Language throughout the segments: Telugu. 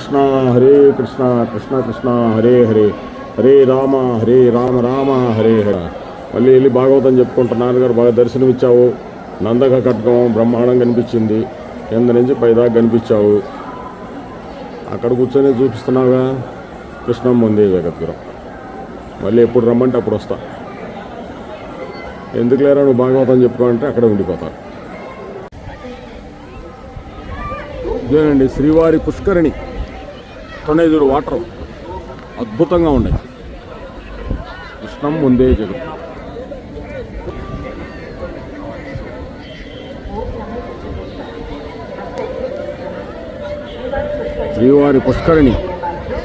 కృష్ణ హరే కృష్ణ కృష్ణ కృష్ణ హరే హరే. హరే రామ హరే రామ రామ హరే హరే. మళ్ళీ వెళ్ళి భాగవతం చెప్పుకుంటా. నాన్నగారు బాగా దర్శనం ఇచ్చావు నందక కట్కం బ్రహ్మాండం కనిపించింది. కింద నుంచి పైదాకా కనిపించావు. అక్కడ కూర్చొని చూపిస్తున్నావుగా. కృష్ణం ఉంది జగద్గురం. మళ్ళీ ఎప్పుడు రమ్మంటే అప్పుడు వస్తా. ఎందుకు లేరా నువ్వు భాగవతం చెప్పుకోవాలంటే అక్కడ ఉండిపోతా. ఇదేనండి శ్రీవారి పుష్కరిణి. తొనెదురు వాటర్ అద్భుతంగా ఉన్నాయి. కృష్ణం ముందే జగత్ శ్రీవారి పుష్కరిణి.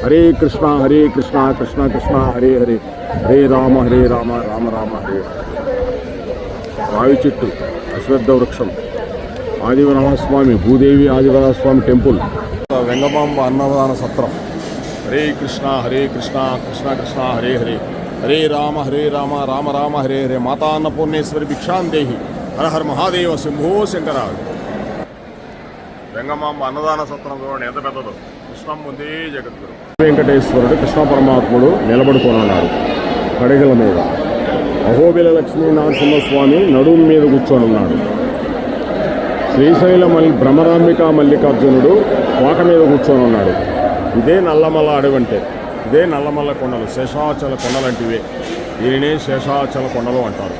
హరే కృష్ణ హరే కృష్ణ కృష్ణ కృష్ణ హరే హరే. హరే రామ హరే రామ రామ రామ హరే రావి చెట్టు అశ్వద్ధ వృక్షం. ఆదివరహస్వామి భూదేవి ఆదివరహస్వామి టెంపుల్. వెంగమాంబ అన్నదాన సత్రం. హరే కృష్ణ హరే కృష్ణ కృష్ణ కృష్ణ హరే హరే. హరే రామ హరే రామ రామ రామ హరే హరే. మాతా అన్నపూర్ణేశ్వరి భిక్షాందేహి హర హర మహాదేవ శంభో శంకర. వెంగమాంబ అన్నదాన సత్రం చూడండి ఎంత పెద్దదో. కృష్ణం ముందే జగద్గురు. వెంకటేశ్వరుడు కృష్ణ పరమాత్ముడు నిలబడుకొని కడగల మీద. అహోబిల లక్ష్మీ నరసింహస్వామి నడుము మీద కూర్చొని ఉన్నాడు శ్రీశైల మల్లి భ్రమరాంబిక మల్లికార్జునుడు కోట మీద కూర్చొని ఉన్నాడు. ఇదే నల్లమల్ల అడవి అంటే ఇదే నల్లమల్ల కొండలు శేషాచల కొండలంటివే దీనినే శేషాచల కొండలు అంటారు.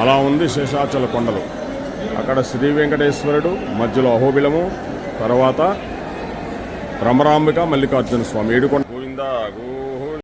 అలా ఉంది శేషాచల కొండలు. అక్కడ శ్రీ వెంకటేశ్వరుడు మధ్యలో అహోబిలము తర్వాత భ్రమరాంబిక మల్లికార్జున స్వామి. ఏడుకొండ గోవింద గో